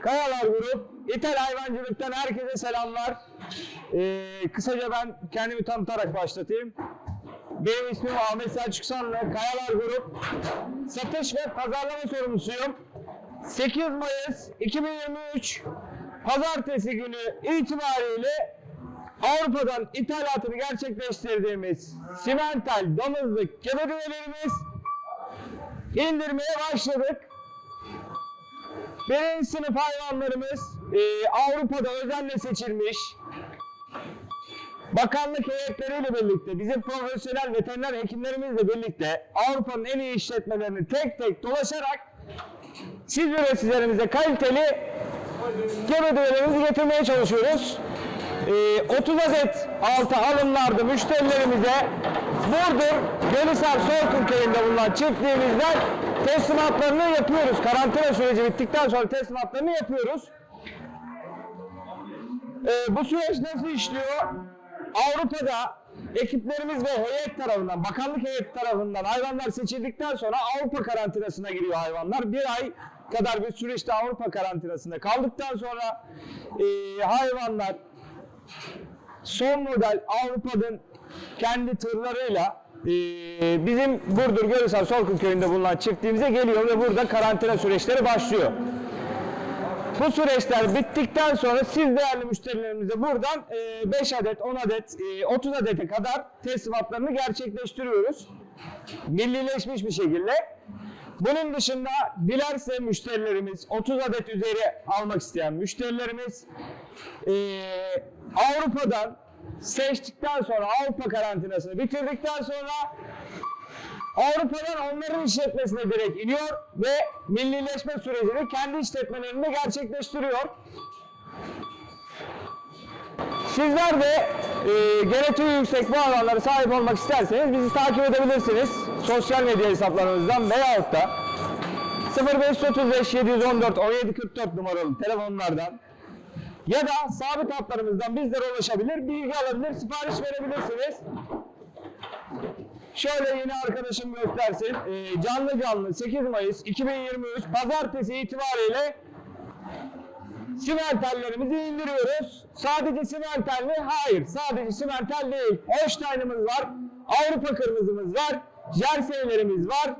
Kayalar Grup, İthal Hayvancılık'tan herkese selamlar. Ee, kısaca ben kendimi tanıtarak başlatayım. Benim ismim Ahmet Selçuk Sanlı, Kayalar Grup. Satış ve pazarlama sorumlusuyum. 8 Mayıs 2023 Pazartesi günü itibariyle Avrupa'dan ithalatını gerçekleştirdiğimiz simental damızlık gebediyelerimiz indirmeye başladık. Birinci sınıf hayvanlarımız e, Avrupa'da özenle seçilmiş. Bakanlık heyetleriyle birlikte, bizim profesyonel veteriner hekimlerimizle birlikte Avrupa'nın en iyi işletmelerini tek tek dolaşarak siz üreticilerimize kaliteli gebedelerimizi getirmeye çalışıyoruz. Ee, 30 adet altı alımlarda müşterilerimize Burdur, Gölhisar, Soykun köyünde bulunan çiftliğimizden teslimatlarını yapıyoruz. Karantina süreci bittikten sonra teslimatlarını yapıyoruz. Ee, bu süreç nasıl işliyor? Avrupa'da ekiplerimiz ve heyet tarafından, bakanlık heyeti tarafından hayvanlar seçildikten sonra Avrupa karantinasına giriyor hayvanlar. Bir ay kadar bir süreçte Avrupa karantinasında kaldıktan sonra e, hayvanlar son model Avrupa'nın kendi tırlarıyla e, bizim Burdur Gölhisar Solkun köyünde bulunan çiftliğimize geliyor ve burada karantina süreçleri başlıyor. Bu süreçler bittikten sonra siz değerli müşterilerimize buradan e, 5 adet, 10 adet, e, 30 adete kadar teslimatlarını gerçekleştiriyoruz. Millileşmiş bir şekilde. Bunun dışında dilerse müşterilerimiz 30 adet üzeri almak isteyen müşterilerimiz e, Avrupa'dan seçtikten sonra Avrupa karantinasını bitirdikten sonra Avrupa'dan onların işletmesine direkt iniyor ve millileşme sürecini kendi işletmelerinde gerçekleştiriyor. Sizler de e, genetiği yüksek bu alanlara sahip olmak isterseniz bizi takip edebilirsiniz. Sosyal medya hesaplarımızdan veyahut da 0535 714 1744 numaralı telefonlardan ya da sabit hatlarımızdan bizlere ulaşabilir, bilgi alabilir, sipariş verebilirsiniz. Şöyle yine arkadaşım göstersin. Ee, canlı canlı 8 Mayıs 2023 Pazartesi itibariyle simentallerimizi indiriyoruz. Sadece simental mi? Hayır. Sadece simental değil. Holstein'ımız var. Avrupa kırmızımız var. Jerseylerimiz var.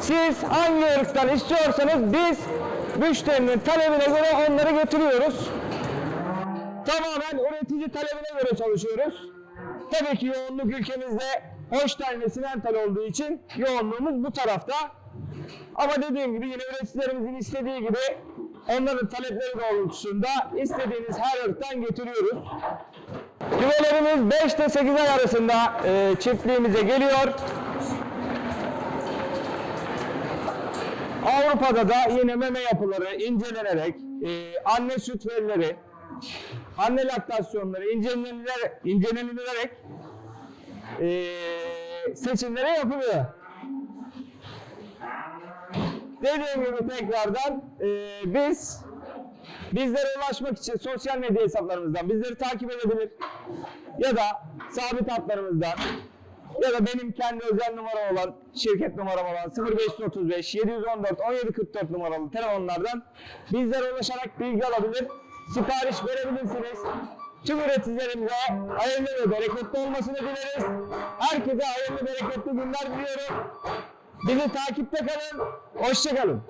Siz hangi ırktan istiyorsanız biz müşterinin talebine göre onları getiriyoruz. Tamamen üretici talebine göre çalışıyoruz. Tabii ki yoğunluk ülkemizde Holstein ve Simental olduğu için yoğunluğumuz bu tarafta. Ama dediğim gibi yine üreticilerimizin istediği gibi onların talepleri doğrultusunda istediğiniz her ırktan getiriyoruz. Düvelerimiz 5 ile 8 ay arasında e, çiftliğimize geliyor. Avrupa'da da yine meme yapıları incelenerek, e, anne süt verileri, anne laktasyonları incelenilerek, incelenilerek e, seçimleri yapılıyor. Dediğim gibi tekrardan e, biz bizlere ulaşmak için sosyal medya hesaplarımızdan bizleri takip edebilir ya da sabit hatlarımızdan ya da benim kendi özel numara olan şirket numaram olan 0535 714 1744 numaralı telefonlardan bizlere ulaşarak bilgi alabilir, sipariş verebilirsiniz. Tüm üreticilerimize hayırlı ve bereketli olmasını dileriz. Herkese hayırlı bereketli günler diliyorum. Bizi takipte kalın. Hoşçakalın.